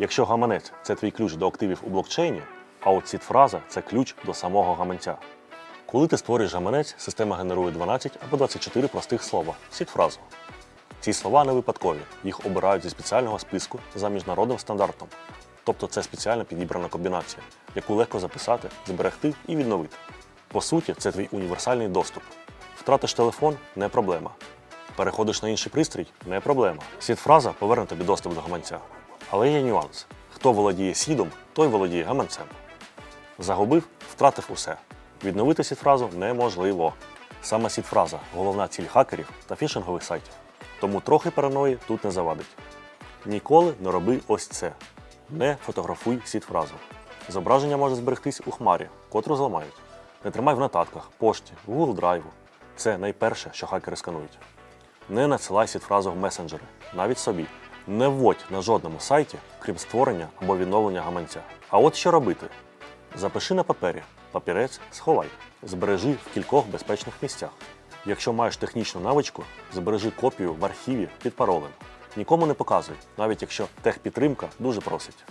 Якщо гаманець це твій ключ до активів у блокчейні, а от сід-фраза це ключ до самого гаманця. Коли ти створюєш гаманець, система генерує 12 або 24 простих слова сід-фразу. Ці слова не випадкові, їх обирають зі спеціального списку за міжнародним стандартом. Тобто це спеціально підібрана комбінація, яку легко записати, зберегти і відновити. По суті, це твій універсальний доступ. Втратиш телефон не проблема. Переходиш на інший пристрій не проблема. Сід-фраза поверне тобі доступ до гаманця. Але є нюанс: хто володіє сідом, той володіє гаманцем. Загубив, втратив усе. Відновити сід-фразу неможливо. Саме сід-фраза головна ціль хакерів та фішингових сайтів. Тому трохи параної тут не завадить. Ніколи не роби ось це. Не фотографуй сід-фразу. Зображення може зберегтись у хмарі, котру зламають. Не тримай в нотатках, пошті, Google драйву. Це найперше, що хакери сканують. Не надсилай сід-фразу в месенджери, навіть собі. Не вводь на жодному сайті, крім створення або відновлення гаманця. А от що робити: запиши на папері, папірець сховай, збережи в кількох безпечних місцях. Якщо маєш технічну навичку, збережи копію в архіві під паролем. Нікому не показуй, навіть якщо техпідтримка дуже просить.